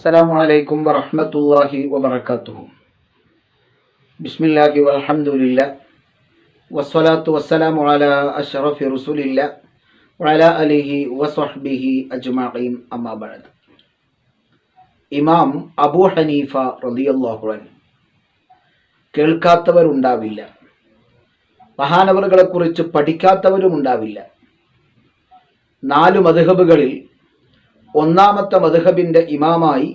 السلام عليكم ورحمة الله وبركاته بسم الله والحمد لله والصلاة والسلام على أشرف رسول الله وعلى آله وصحبه أجمعين أما بعد ഇമാം അബൂ ഹനീഫ റളിയല്ലാഹു അൻഹു കേൾക്കാത്തവരുണ്ടാവില്ല മഹാനവറുകളെക്കുറിച്ച് പഠിക്കാത്തവരും ഉണ്ടാവില്ല നാല് മധുഹബുകളിൽ ഒന്നാമത്തെ മധുഹബിന്റെ ഇമാമായി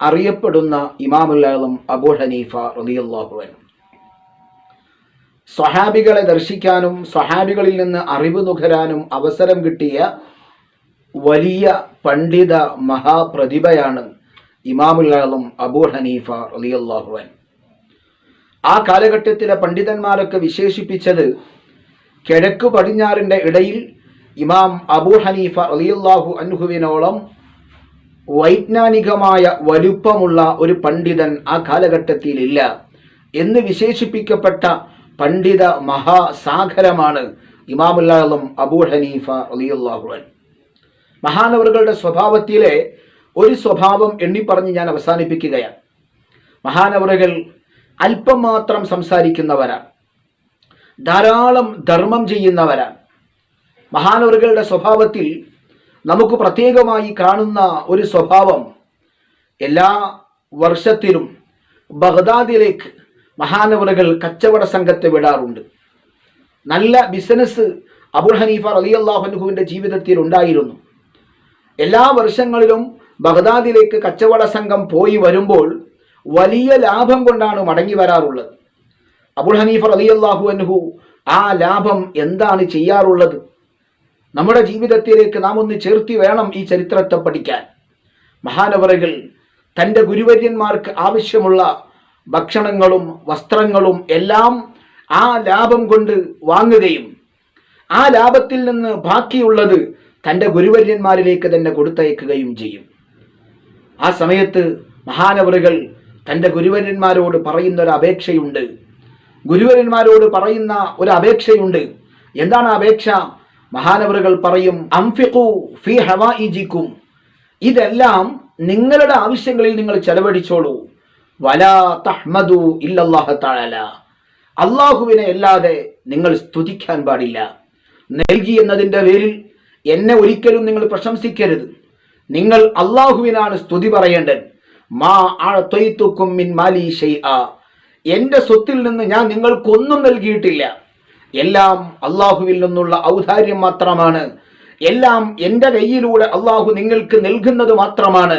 അറിയപ്പെടുന്ന ഇമാമുല്ലാളം അബൂ ഹനീഫ അൻഹു. സ്വഹാബികളെ ദർശിക്കാനും സ്വഹാബികളിൽ നിന്ന് അറിവ് നുകരാനും അവസരം കിട്ടിയ വലിയ പണ്ഡിത മഹാപ്രതിഭയാണ് ഇമാമുല്ലാളം അബൂ ഹനീഫ അൻഹു. ആ കാലഘട്ടത്തിലെ പണ്ഡിതന്മാരൊക്കെ വിശേഷിപ്പിച്ചത് കിഴക്ക് പടിഞ്ഞാറിന്റെ ഇടയിൽ ഇമാം അബു ഹനീഫ റളിയല്ലാഹു അൻഹുവിനോളം വൈജ്ഞാനികമായ വലുപ്പമുള്ള ഒരു പണ്ഡിതൻ ആ കാലഘട്ടത്തിലില്ല. എന്ന് വിശേഷിപ്പിക്കപ്പെട്ട പണ്ഡിത മഹാസാഗരമാണ് ഇമാമുല്ലാഹും അബു ഹനീഫ റളിയല്ലാഹു അൻഹു. മഹാനവറുകളുടെ സ്വഭാവത്തിലെ ഒരു സ്വഭാവം എണ്ണിപ്പറഞ്ഞ് ഞാൻ അവസാനിപ്പിക്കുകയാണ്. മഹാനവറുകൾ അല്പം മാത്രം സംസാരിക്കുന്നവരാണ്. ധാരാളം ധർമ്മം ചെയ്യുന്നവരാണ്. മഹാനവറുകളുടെ സ്വഭാവത്തിൽ നമുക്ക് പ്രത്യേകമായി കാണുന്ന ഒരു സ്വഭാവം എല്ലാ വർഷത്തിലും ബഗ്ദാദിലേക്ക് മഹാനവറുകൾ കച്ചവട സംഘത്തെ വിടാറുണ്ട്. നല്ല ബിസിനസ് അബുൽ ഹനീഫ അള്ളാഹുഹുവിന്റെ ജീവിതത്തിൽ ഉണ്ടായിരുന്നു. എല്ലാ വർഷങ്ങളിലും ബഗ്ദാദിലേക്ക് കച്ചവട സംഘം പോയി വരുമ്പോൾ വലിയ ലാഭം കൊണ്ടാണ് മടങ്ങി വരാറുള്ളത്. അബുൽ ഹനീഫ് അലി അള്ളാഹു അനുഹു ആ ലാഭം എന്താണ് ചെയ്യാറുള്ളത്? നമ്മുടെ ജീവിതത്തിലേക്ക് നാം ഒന്ന് ചേർത്തി വേണം ഈ ചരിത്രത്തെ പഠിക്കാൻ. മഹാനവറകൾ തന്റെ ഗുരുവര്യന്മാർക്ക് ആവശ്യമുള്ള ഭക്ഷണങ്ങളും വസ്ത്രങ്ങളും എല്ലാം ആ ലാഭം കൊണ്ട് വാങ്ങുകയും ആ ലാഭത്തിൽ നിന്ന് ബാക്കിയുള്ളത് തന്റെ ഗുരുവര്യന്മാരിലേക്ക് തന്നെ കൊടുത്തയക്കുകയും ചെയ്യും. ആ സമയത്ത് മഹാനവറുകൾ തന്റെ ഗുരുവര്യന്മാരോട് പറയുന്ന ഒരു അപേക്ഷയുണ്ട്. ഗുരുവര്യന്മാരോട് പറയുന്ന ഒരു അപേക്ഷയുണ്ട്. എന്താണ് അപേക്ഷ? മഹാനവറുകൾ പറയും അംഫിഖു ഫി ഹവായിജിക്കും ഇതെല്ലാം നിങ്ങളുടെ ആവശ്യങ്ങളിൽ നിങ്ങൾ ചെലവഴിച്ചോളൂ. വലാ തഹ്മദു ഇല്ലല്ലാഹ തആല. അള്ളാഹുവിനെ അല്ലാതെ നിങ്ങൾ സ്തുതിക്കാൻ പാടില്ല. നൽകി എന്നതിന്റെ പേരിൽ എന്നെ ഒരിക്കലും നിങ്ങൾ പ്രശംസിക്കരുത്. നിങ്ങൾ അള്ളാഹുവിനാണ് സ്തുതി പറയേണ്ടത്. മാ മിൻ മാലി ഷൈഅ എന്റെ സ്വത്തിൽ നിന്ന് ഞാൻ നിങ്ങൾക്കൊന്നും നൽകിയിട്ടില്ല. എല്ലാം അള്ളാഹുവിൽ നിന്നുള്ള ഔദാര്യം മാത്രമാണ്. എല്ലാം എന്റെ കയ്യിലൂടെ അള്ളാഹു നിങ്ങൾക്ക് നൽകുന്നത് മാത്രമാണ്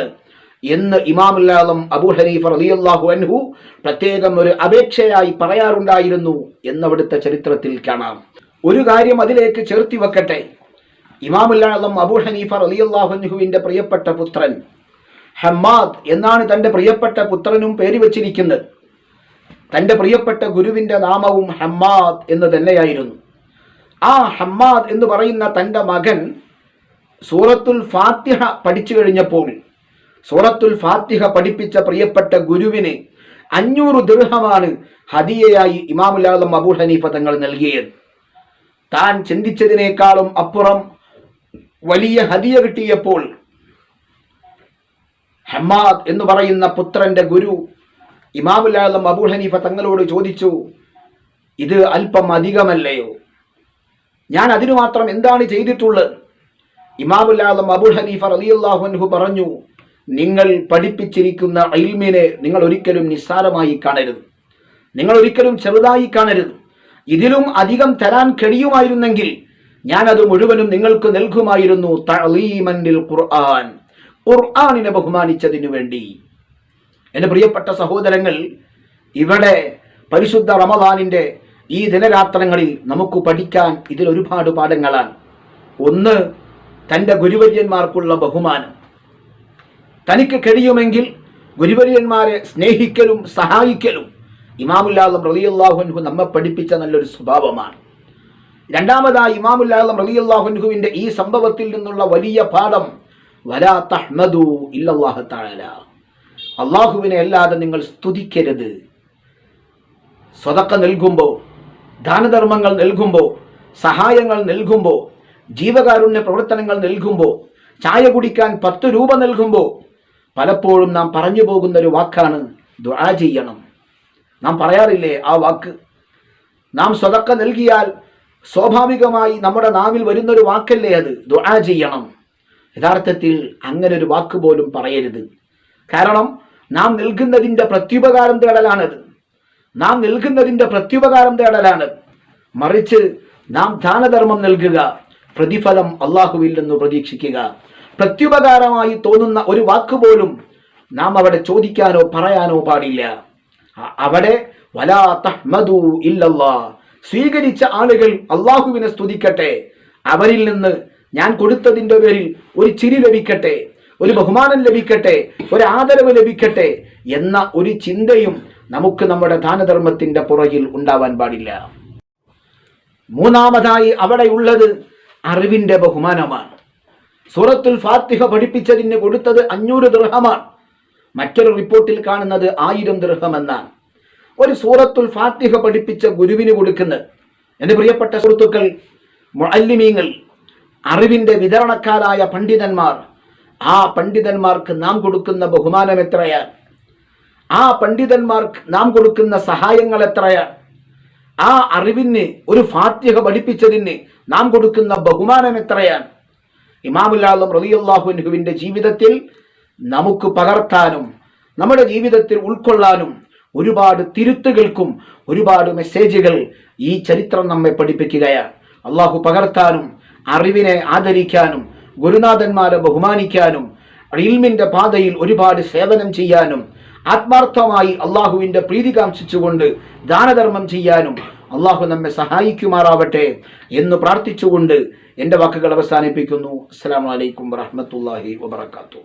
എന്ന് ഇമാമുല്ലാദം അബൂ ഹനീഫ റളിയല്ലാഹു അൻഹു പ്രത്യേകം ഒരു അപേക്ഷയായി പറയാറുണ്ടായിരുന്നു എന്നവിടുത്തെ ചരിത്രത്തിൽ കാണാം. ഒരു കാര്യം അതിലേക്ക് ചേർത്തി വെക്കട്ടെ. ഇമാമുല്ലാദം അബൂ ഹനീഫ റളിയല്ലാഹു അൻഹുവിന്റെ പ്രിയപ്പെട്ട പുത്രൻ ഹമ്മാദ് എന്നാണ് തന്റെ പ്രിയപ്പെട്ട പുത്രനും പേര് വച്ചിരിക്കുന്നത്. തന്റെ പ്രിയപ്പെട്ട ഗുരുവിന്റെ നാമവും ഹമ്മാദ് എന്ന് തന്നെയായിരുന്നു. ആ ഹമ്മാദ് എന്ന് പറയുന്ന തന്റെ മകൻ സൂറത്തുൽ ഫാത്തിഹ പഠിച്ചു കഴിഞ്ഞപ്പോൾ സൂറത്തുൽ ഫാത്തിഹ പഠിപ്പിച്ച പ്രിയപ്പെട്ട ഗുരുവിന് അഞ്ഞൂറ് ദൃഹമാണ് ഹദിയയായി ഇമാമുല്ലാദം അബൂ ഹനീഫ തങ്ങൾ നൽകിയത്. താൻ ചിന്തിച്ചതിനേക്കാളും അപ്പുറം വലിയ ഹദിയ കിട്ടിയപ്പോൾ ഹമ്മാദ് എന്ന് പറയുന്ന പുത്രന്റെ ഗുരു ഇമാമുല്ലാദം അബൂ ഹനീഫ തങ്ങളോട് ചോദിച്ചു ഇത് അല്പം അധികമല്ലയോ? ഞാൻ അതിനു മാത്രം എന്താണ് ചെയ്തിട്ടുള്ളത്? ഇമാമുല്ലാദം അബൂ ഹനീഫ റളിയല്ലാഹു അൻഹു പറഞ്ഞു നിങ്ങൾ പഠിപ്പിച്ചിരിക്കുന്ന ഇൽമിനെ നിങ്ങൾ ഒരിക്കലും നിസ്സാരമായി കാണരുത്. നിങ്ങൾ ഒരിക്കലും ചെറുതായി കാണരുത്. ഇതിലും അധികം തരാൻ കഴിയുമായിരുന്നെങ്കിൽ ഞാൻ അത് മുഴുവനും നിങ്ങൾക്ക് നൽകുമായിരുന്നു ഖുർആൻ. ഖുർആനിനെ ബഹുമാനിച്ചതിനു വേണ്ടി. എന്റെ പ്രിയപ്പെട്ട സഹോദരങ്ങൾ ഇവിടെ പരിശുദ്ധ റമദാനിന്റെ ഈ ദിനരാത്രങ്ങളിൽ നമുക്ക് പഠിക്കാൻ ഇതിൽ ഒരുപാട് പാഠങ്ങളാണ്. ഒന്ന് തന്റെ ഗുരുവര്യന്മാർക്കുള്ള ബഹുമാനം. തനിക്ക് കഴിയുമെങ്കിൽ ഗുരുവര്യന്മാരെ സ്നേഹിക്കലും സഹായിക്കലും ഇമാമുല്ലാദം റളിയല്ലാഹുൻഹു നമ്മെ പഠിപ്പിച്ച നല്ലൊരു സ്വഭാവമാണ്. രണ്ടാമതായി ഇമാമുല്ലാദം റളിയല്ലാഹുൻഹുവിന്റെ ഈ സംഭവത്തിൽ നിന്നുള്ള വലിയ പാഠം വലാ തഹ്മദു ഇല്ലല്ലാഹു തആല അള്ളാഹുവിനെ അല്ലാതെ നിങ്ങൾ സ്തുതിക്കരുത്. സ്വതക്ക നൽകുമ്പോൾ ദാനധർമ്മങ്ങൾ നൽകുമ്പോൾ സഹായങ്ങൾ നൽകുമ്പോൾ ജീവകാരുണ്യ പ്രവർത്തനങ്ങൾ നൽകുമ്പോൾ ചായ കുടിക്കാൻ പത്ത് രൂപ നൽകുമ്പോൾ പലപ്പോഴും നാം പറഞ്ഞു പോകുന്ന ഒരു വാക്കാണ് ദുആ ചെയ്യണം. നാം പറയാറില്ലേ ആ വാക്ക്? നാം സ്വതക്ക നൽകിയാൽ സ്വാഭാവികമായി നമ്മുടെ നാവിൽ വരുന്നൊരു വാക്കല്ലേ അത്? ദുആ ചെയ്യണം. യഥാർത്ഥത്തിൽ അങ്ങനെ ഒരു വാക്ക് പോലും പറയരുത്. കാരണം നാം നൽകുന്നതിന്റെ പ്രത്യുപകാരം തേടലാണത്. നാം നൽകുന്നതിന്റെ പ്രത്യുപകാരം തേടലാണ്. മറിച്ച് നാം ദാനധർമ്മം നൽകുക പ്രതിഫലം അള്ളാഹുവിൽ നിന്ന് പ്രതീക്ഷിക്കുക. പ്രത്യുപകാരമായി തോന്നുന്ന ഒരു വാക്ക് പോലും നാം അവിടെ ചോദിക്കാനോ പറയാനോ പാടില്ല. അവിടെ വലാ തഹ്മദു ഇല്ലല്ലാ. സ്വീകരിച്ച ആളുകൾ അള്ളാഹുവിനെ സ്തുതിക്കട്ടെ. അവരിൽ നിന്ന് ഞാൻ കൊടുത്തതിന്റെ പേരിൽ ഒരു ചിരി ലഭിക്കട്ടെ. ഒരു ബഹുമാനം ലഭിക്കട്ടെ ഒരു ആദരവ് ലഭിക്കട്ടെ എന്ന ഒരു ചിന്തയും നമുക്ക് നമ്മുടെ ദാനധർമ്മത്തിന്റെ പുറകിൽ ഉണ്ടാവാൻ പാടില്ല. മൂന്നാമതായി അവിടെയുള്ളത് അറിവിന്റെ ബഹുമാനമാണ്. സൂറത്തുൽ ഫാത്തിഹ പഠിപ്പിച്ചതിന് കൊടുത്തത് അഞ്ഞൂറ് ദൃഹമാണ്. മറ്റൊരു റിപ്പോർട്ടിൽ കാണുന്നത് ആയിരം ദൃഹം എന്നാണ്. ഒരു സൂറത്തുൽ ഫാത്തിഹ പഠിപ്പിച്ച ഗുരുവിന് കൊടുക്കുന്നത് എന്റെ പ്രിയപ്പെട്ട സുഹൃത്തുക്കൾ മുഅല്ലിമീങ്ങൾ അറിവിന്റെ വിതരണക്കാരായ പണ്ഡിതന്മാർ ആ പണ്ഡിതന്മാർക്ക് നാം കൊടുക്കുന്ന ബഹുമാനം എത്രയാണ്? ആ പണ്ഡിതന്മാർക്ക് നാം കൊടുക്കുന്ന സഹായങ്ങൾ എത്രയാണ്? ആ അറിവിന് ഒരു ഫാത്യഹ പഠിപ്പിച്ചതിന് നാം കൊടുക്കുന്ന ബഹുമാനം എത്രയാണ്? ഇമാമുല്ലാലും റളിയല്ലാഹുവിന്റെ ജീവിതത്തിൽ നമുക്ക് പകർത്താനും നമ്മുടെ ജീവിതത്തിൽ ഉൾക്കൊള്ളാനും ഒരുപാട് തിരുത്തുകൾക്കും ഒരുപാട് മെസ്സേജുകൾ ഈ ചരിത്രം നമ്മെ പഠിപ്പിക്കുകയാണ്. അള്ളാഹു പകർത്താനും അറിവിനെ ആദരിക്കാനും ഗുരുനാഥന്മാരെ ബഹുമാനിക്കാനും ഇൽമിന്റെ പാതയിൽ ഒരുപാട് സേവനം ചെയ്യാനും ആത്മാർത്ഥമായി അള്ളാഹുവിന്റെ പ്രീതി കാംക്ഷിച്ചുകൊണ്ട് ദാനധർമ്മം ചെയ്യാനും അള്ളാഹു നമ്മെ സഹായിക്കുമാറാവട്ടെ എന്ന് പ്രാർത്ഥിച്ചുകൊണ്ട് എന്റെ വാക്കുകൾ അവസാനിപ്പിക്കുന്നു. അസ്സാം വലൈക്കും വറഹമത്തല്ലാഹി വബർക്കാത്തു